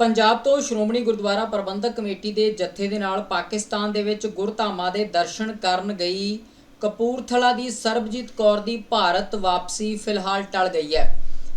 ਪੰਜਾਬ ਤੋਂ ਸ਼੍ਰੋਮਣੀ ਗੁਰਦੁਆਰਾ ਪ੍ਰਬੰਧਕ ਕਮੇਟੀ ਦੇ ਜਥੇ ਦੇ ਨਾਲ ਪਾਕਿਸਤਾਨ ਦੇ ਵਿੱਚ ਗੁਰਧਾਮਾਂ ਦੇ ਦਰਸ਼ਨ ਕਰਨ ਗਈ। ਕਪੂਰਥਲਾ ਦੀ ਸਰਬਜੀਤ ਕੌਰ ਦੀ ਭਾਰਤ ਵਾਪਸੀ ਫਿਲਹਾਲ ਟਲ ਗਈ ਹੈ।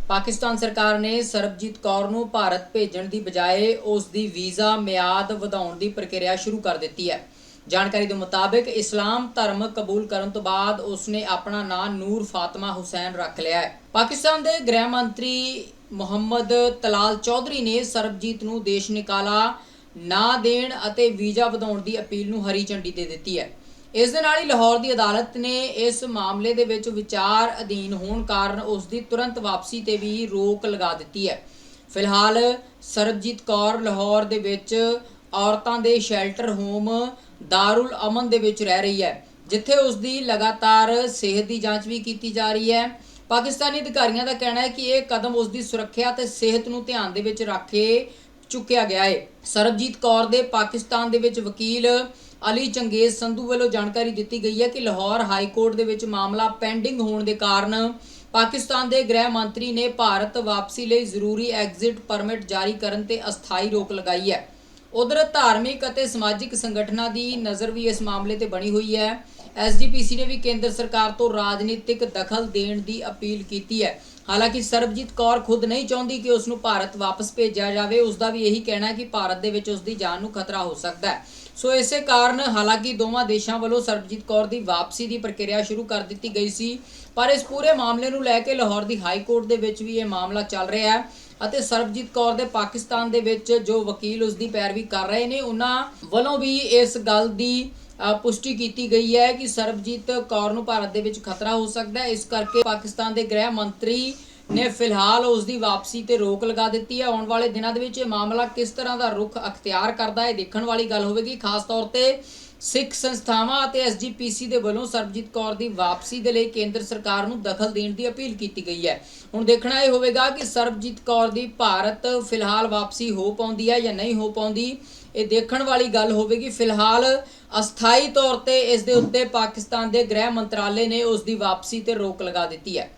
ਪਾਕਿਸਤਾਨ ਸਰਕਾਰ ਨੇ ਸਰਬਜੀਤ ਕੌਰ ਨੂੰ ਭਾਰਤ ਭੇਜਣ ਦੀ ਬਜਾਏ ਉਸ ਦੀ ਵੀਜ਼ਾ ਮਿਆਦ ਵਧਾਉਣ ਦੀ ਪ੍ਰਕਿਰਿਆ ਸ਼ੁਰੂ ਕਰ ਦਿੱਤੀ ਹੈ। ਜਾਣਕਾਰੀ ਦੇ ਮੁਤਾਬਕ ਇਸਲਾਮ ਧਰਮ ਕਬੂਲ ਕਰਨ ਤੋਂ ਬਾਅਦ ਉਸਨੇ ਆਪਣਾ ਨਾਂ ਨੂਰ ਫਾਤਮਾ ਹੁਸੈਨ ਰੱਖ ਲਿਆ ਹੈ। ਪਾਕਿਸਤਾਨ ਦੇ ਗ੍ਰਹਿ ਮੰਤਰੀ ਮੁਹੰਮਦ ਤਲਾਲ ਚੌਧਰੀ ਨੇ ਸਰਬਜੀਤ ਨੂੰ ਦੇਸ਼ ਨਿਕਾਲਾ, ਨਾ ਦੇਣ ਅਤੇ ਵੀਜ਼ਾ ਵਧਾਉਣ ਦੀ ਅਪੀਲ ਨੂੰ ਹਰੀ ਝੰਡੀ ਦੇ ਦਿੱਤੀ ਹੈ। ਇਸ ਦੇ ਨਾਲ ਹੀ ਲਾਹੌਰ ਦੀ ਅਦਾਲਤ ਨੇ ਇਸ ਮਾਮਲੇ ਦੇ ਵਿੱਚ ਵਿਚਾਰ ਅਧੀਨ ਹੋਣ ਕਾਰਨ ਉਸ ਦੀ ਤੁਰੰਤ ਵਾਪਸੀ ਤੇ ਵੀ ਰੋਕ ਲਗਾ ਦਿੱਤੀ ਹੈ। ਫਿਲਹਾਲ ਸਰਬਜੀਤ ਕੌਰ ਲਾਹੌਰ ਦੇ ਵਿੱਚ ਔਰਤਾਂ ਦੇ ਸ਼ੈਲਟਰ ਹੋਮ ਦਾਰੁਲ ਅਮਨ ਦੇ ਵਿੱਚ ਰਹਿ ਰਹੀ ਹੈ, ਜਿੱਥੇ ਉਸ ਦੀ ਲਗਾਤਾਰ ਸਿਹਤ ਦੀ ਜਾਂਚ ਵੀ ਕੀਤੀ ਜਾ ਰਹੀ ਹੈ। ਪਾਕਿਸਤਾਨੀ ਅਧਿਕਾਰੀਆਂ ਦਾ ਕਹਿਣਾ ਹੈ ਕਿ ਇਹ ਕਦਮ ਉਸ ਦੀ ਸੁਰੱਖਿਆ ਤੇ ਸਿਹਤ ਨੂੰ ਧਿਆਨ ਦੇ ਵਿੱਚ ਰੱਖ ਕੇ ਚੁੱਕਿਆ ਗਿਆ ਹੈ। ਸਰਬਜੀਤ ਕੌਰ ਦੇ ਪਾਕਿਸਤਾਨ ਦੇ ਵਿੱਚ ਵਕੀਲ ਅਲੀ ਚੰਗੇਜ਼ ਸੰਧੂ ਵੱਲੋਂ ਜਾਣਕਾਰੀ ਦਿੱਤੀ ਗਈ ਹੈ ਕਿ ਲਾਹੌਰ ਹਾਈ ਕੋਰਟ ਦੇ ਵਿੱਚ ਮਾਮਲਾ ਪੈਂਡਿੰਗ ਹੋਣ ਦੇ ਕਾਰਨ ਪਾਕਿਸਤਾਨ ਦੇ ਗ੍ਰਹਿ ਮੰਤਰੀ ਨੇ ਭਾਰਤ ਵਾਪਸੀ ਲਈ ਜ਼ਰੂਰੀ ਐਗਜ਼ਿਟ ਪਰਮਿਟ ਜਾਰੀ ਕਰਨ ਤੇ ਅਸਥਾਈ ਰੋਕ ਲਗਾਈ ਹੈ। ਉਧਰ ਧਾਰਮਿਕ ਅਤੇ ਸਮਾਜਿਕ ਸੰਗਠਨਾਂ ਦੀ ਨਜ਼ਰ ਵੀ ਇਸ ਮਾਮਲੇ ਤੇ ਬਣੀ ਹੋਈ ਹੈ। ਐਸਜੀਪੀਸੀ ਨੇ ਵੀ ਕੇਂਦਰ ਸਰਕਾਰ ਤੋਂ ਰਾਜਨੀਤਿਕ ਦਖਲ ਦੇਣ ਦੀ ਅਪੀਲ ਕੀਤੀ ਹੈ। ਹਾਲਾਂਕਿ ਸਰਬਜੀਤ ਕੌਰ ਖੁਦ ਨਹੀਂ ਚਾਹੁੰਦੀ ਕਿ ਉਸ ਨੂੰ ਭਾਰਤ ਵਾਪਸ ਭੇਜਿਆ ਜਾਵੇ। ਉਸ ਦਾ ਵੀ ਇਹੀ ਕਹਿਣਾ ਹੈ ਕਿ ਭਾਰਤ ਦੇ ਵਿੱਚ ਉਸ ਦੀ ਜਾਨ ਨੂੰ ਖਤਰਾ ਹੋ ਸਕਦਾ ਹੈ। ਸੋ ਇਸੇ ਕਾਰਨ ਹਾਲਾਂਕਿ ਦੋਵਾਂ ਦੇਸ਼ਾਂ ਵੱਲੋਂ ਸਰਬਜੀਤ ਕੌਰ ਦੀ ਵਾਪਸੀ ਦੀ ਪ੍ਰਕਿਰਿਆ ਸ਼ੁਰੂ ਕਰ ਦਿੱਤੀ ਗਈ ਸੀ। ਪਰ ਇਸ ਪੂਰੇ ਮਾਮਲੇ ਨੂੰ ਲੈ ਕੇ ਲਾਹੌਰ ਦੀ ਹਾਈ ਕੋਰਟ ਦੇ ਵਿੱਚ ਵੀ ਇਹ ਮਾਮਲਾ ਚੱਲ ਰਿਹਾ ਹੈ। ਅਤੇ ਸਰਬਜੀਤ ਕੌਰ ਦੇ ਪਾਕਿਸਤਾਨ ਦੇ ਵਿੱਚ ਜੋ ਵਕੀਲ ਉਸ ਦੀ ਪੈਰਵੀ ਕਰ ਰਹੇ ਨੇ, ਉਹਨਾਂ ਵੱਲੋਂ ਵੀ ਇਸ ਗੱਲ ਦੀ ਪੁਸ਼ਟੀ ਕੀਤੀ ਗਈ ਹੈ ਕਿ ਸਰਬਜੀਤ ਕੌਰ ਨੂੰ ਭਾਰਤ ਦੇ ਵਿੱਚ ਖਤਰਾ ਹੋ ਸਕਦਾ ਹੈ। ਇਸ ਕਰਕੇ ਪਾਕਿਸਤਾਨ ਦੇ ਗ੍ਰਹਿ ਮੰਤਰੀ ਨੇ ਫਿਲਹਾਲ ਉਸ ਦੀ ਵਾਪਸੀ ਤੇ ਰੋਕ ਲਗਾ ਦਿੱਤੀ ਹੈ। ਆਉਣ ਵਾਲੇ ਦਿਨਾਂ ਦੇ ਵਿੱਚ ਇਹ ਮਾਮਲਾ ਕਿਸ ਤਰ੍ਹਾਂ ਦਾ ਰੁਖ ਅਖਤਿਆਰ ਕਰਦਾ ਹੈ ਦੇਖਣ ਵਾਲੀ ਗੱਲ ਹੋਵੇਗੀ। ਖਾਸ ਤੌਰ ਤੇ ਸਿੱਖ ਸੰਸਥਾਵਾਂ ਅਤੇ ਐਸਜੀਪੀਸੀ ਦੇ ਵੱਲੋਂ ਸਰਬਜੀਤ ਕੌਰ ਦੀ ਵਾਪਸੀ ਦੇ ਲਈ ਕੇਂਦਰ ਸਰਕਾਰ ਨੂੰ ਦਖਲ ਦੇਣ ਦੀ ਅਪੀਲ ਕੀਤੀ ਗਈ ਹੈ। ਹੁਣ ਦੇਖਣਾ ਇਹ ਹੋਵੇਗਾ ਕਿ ਸਰਬਜੀਤ ਕੌਰ ਦੀ ਭਾਰਤ ਫਿਲਹਾਲ ਵਾਪਸੀ ਹੋ ਪਾਉਂਦੀ ਹੈ ਜਾਂ ਨਹੀਂ ਹੋ ਪਾਉਂਦੀ। ਇਹ ਦੇਖਣ ਵਾਲੀ ਗੱਲ ਹੋਵੇਗੀ। ਫਿਲਹਾਲ ਅਸਥਾਈ ਤੌਰ ਤੇ ਇਸ ਦੇ ਉੱਤੇ ਪਾਕਿਸਤਾਨ ਦੇ ਗ੍ਰਹਿ ਮੰਤਰਾਲੇ ਨੇ ਉਸ ਦੀ ਵਾਪਸੀ ਤੇ ਰੋਕ ਲਗਾ ਦਿੱਤੀ ਹੈ।